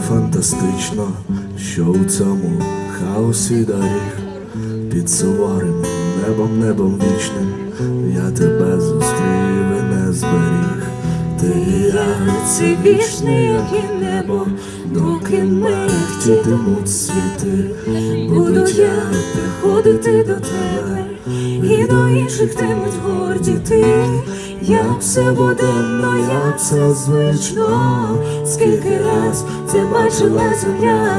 фантастично, що у цьому хаосі доріг під суворим небом, небом вічним я тебе зустрів і не зберіг. Ти і я, Це вічне, як і небо, доки мехтітимуть світи, буду я приходити до тебе, і до інших тимуть гордіти, як все буденно, як все звично, скільки раз це бачила земля,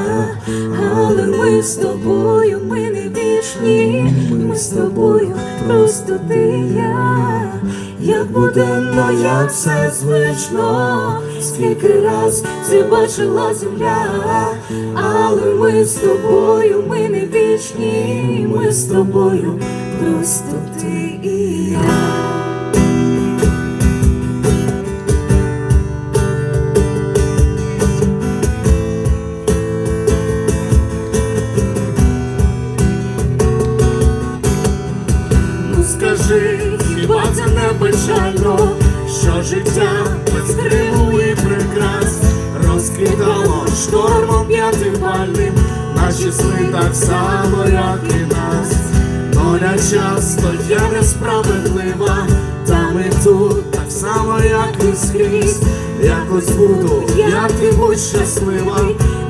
але ми з тобою, ми не вічні, ми з тобою, просто ти я, як буденно, як все звично, скільки раз це бачила земля, але ми з тобою, ми не вічні, ми з тобою, просто ти і я. Скажи, хіба це не печально, що життя без криву і прикрас розкидало штормом п'ятибальним, наші сни так само, як і нас. Доля часто є несправедлива, та ми тут так само, як і скрізь. Якось буду, як ти будь щаслива,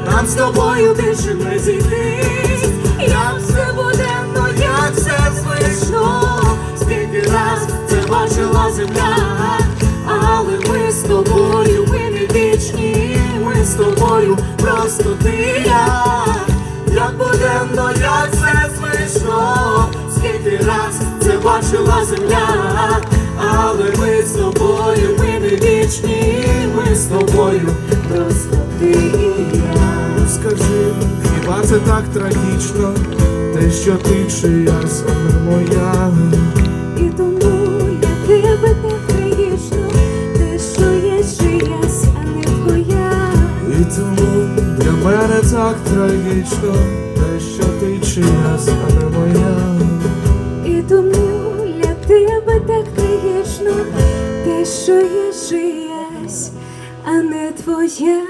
нам з тобою більше не зійтись. Земля, але ми з тобою, ми не вічні, ми з тобою, просто ти я, як буденно, як все звично, скільки раз це бачила земля, але ми з тобою, ми не вічні, ми з тобою, просто ти я. Скажи, хіба це так трагічно, те, що ти чиясь, а не моя. Тому для мене так трагічно, те, що ти чиясь, а не моя. І тому для тебе так трагічно, те, що є чиясь, а не твоя.